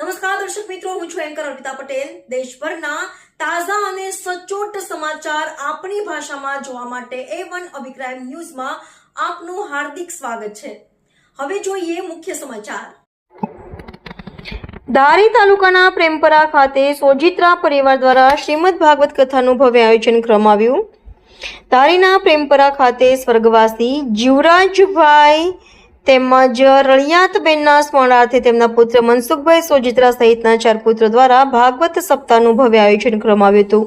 નમસ્કાર, દર્શક મિત્રો, હું છું એન્કર અર્પિતા પટેલ. દેશભરના તાજા અને સચોટ સમાચાર આપણી ભાષામાં જોવા માટે એ વન અભિપ્રાય ન્યૂઝમાં આપનું હાર્દિક સ્વાગત છે. હવે જોઈએ મુખ્ય સમાચાર. ધારી તાલુકાના પ્રેમપરા ખાતે સોજિત્રા પરિવાર દ્વારા શ્રીમદ ભાગવત કથાનું ભવ્ય આયોજન કરવામાં આવ્યું ધારીના પ્રેમપરા ખાતે સ્વર્ગવાસી જીવરાજભાઈ તેમજ રળિયાતબેનના સ્મરણાર્થે તેમના પુત્ર મનસુખભાઈ સોજિત્રા સહિતના ચાર પુત્રો દ્વારા ભાગવત સપ્તાહનું ભવ્ય આયોજન કરવામાં આવ્યું હતું.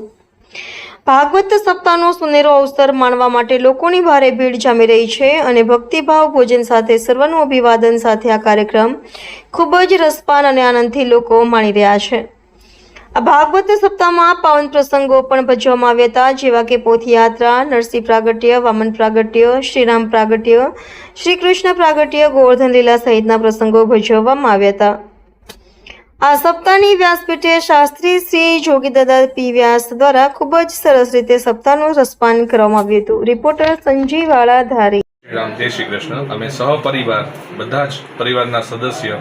ભાગવત સપ્તાહનો સુનેરો અવસર માણવા માટે લોકોની ભારે ભીડ જામી રહી છે અને ભક્તિભાવ ભોજન સાથે સર્વનું અભિવાદન સાથે આ કાર્યક્રમ ખૂબ જ રસપાન અને આનંદથી લોકો માણી રહ્યા છે. આ ભાગવત સપ્તાહમાં પાવન પ્રસંગો પણ ભજવવામાં આવ્યા હતા, જેવા કે પોથયાત્રા, નરસિંહ પ્રાગટ્ય, વામન પ્રાગટ્ય, શ્રીરામ પ્રાગટ્ય શ્રી કૃષ્ણ પ્રાગટ્ય, ગોવર્ધન લીલા સહિતના પ્રસંગો ભજવવામાં આવ્યા હતા. આ સપ્તાહની વ્યાસપીઠે શાસ્ત્રી શ્રી જોગીદાદા પી વ્યાસ દ્વારા ખૂબ જ સરસ રીતે સપ્તાહનું રસપાન કરવામાં આવ્યું હતું. રિપોર્ટર સંજીવાળા ધારી રામ, જય શ્રી કૃષ્ણ. અમે સહપરિવાર, બધા જ પરિવારના સદસ્ય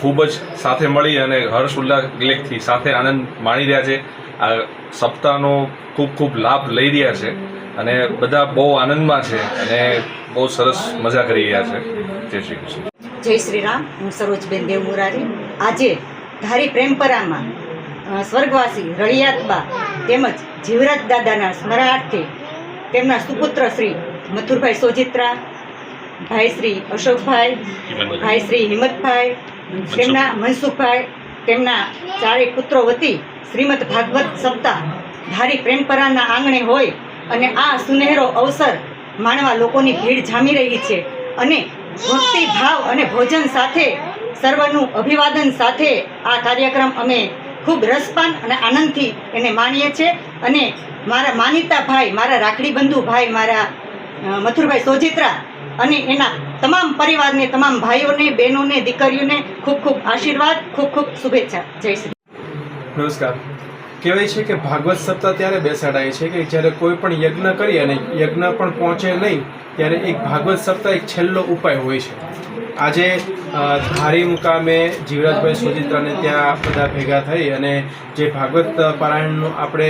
ખૂબ જ સાથે મળી અને હર્ષ, ઉલ્લાસથી સાથે આનંદ માણી રહ્યા છે. આ સપ્તાહનો ખૂબ ખૂબ લાભ લઈ રહ્યા છે અને બધા બહુ આનંદમાં છે અને બહુ સરસ મજા કરી રહ્યા છે. જય શ્રી કૃષ્ણ. જય શ્રી રામ. હું સરોજબેન દેવ મુરારી આજે ધારી પ્રેમપરામાં સ્વર્ગવાસી રળિયાતબા તેમજ જીવરાજ દાદાના સ્મરણાર્થે તેમના સુપુત્ર શ્રી મથુરભાઈ સોજિત્રા ભાઈ શ્રી અશોકભાઈ ભાઈ શ્રી હિંમતભાઈ તેમના મનસુખભાઈ તેમના ચારેય પુત્રો વતી શ્રીમદ ભાગવત સપ્તાહ ધારી પ્રેમપરાના આંગણે હોય અને આ સુનહેરો અવસર માણવા લોકોની ભીડ જામી રહી છે અને ભક્તિ ભાવ અને ભોજન સાથે સર્વનું અભિવાદન સાથે આ કાર્યક્રમ અમે ખૂબ રસપાન અને આનંદથી એને માણીએ છીએ અને મારા માનીતા ભાઈ મારા રાખડી બંધુ ભાઈ મારા મથુરભાઈ સોજિત્રા અને એના તમામ પરિવારને, તમામ ભાઈઓને, બહેનોને, દીકરીઓને ખૂબ ખૂબ આશીર્વાદ, ખૂબ ખૂબ શુભેચ્છા. જય શ્રી નમસ્કાર. કહેવાય છે કે ભાગવત સપ્તાહ ત્યારે બેસાડાય છે કે જ્યારે કોઈ પણ યજ્ઞ કરીએ અને યજ્ઞ પણ પહોંચે નહીં, ત્યારે એક ભાગવત સપ્તાહ એક છેલ્લો ઉપાય હોય છે. આજે ધારી મુકામે જીવરાજભાઈ સોજિત્રાને ત્યાં બધા ભેગા થઈ અને જે ભાગવત પારાયણનું આપણે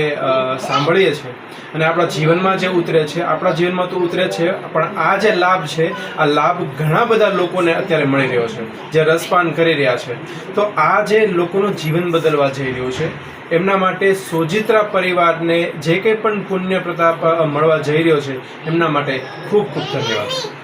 સાંભળીએ છીએ અને આપણા જીવનમાં જે ઉતરે છે, આપણા જીવનમાં તો ઉતરે છે, પણ આ જે લાભ છે, આ લાભ ઘણા બધા લોકોને અત્યારે મળી રહ્યો છે, જે રસપાન કરી રહ્યા છે. તો આ જે લોકોનું જીવન બદલવા જઈ રહ્યું છે, એમના માટે સોજિત્રા પરિવારને જે કંઈ પણ પુણ્ય પ્રતાપ મળવા જઈ રહ્યો છે, એમના માટે ખૂબ ખૂબ ધન્યવાદ.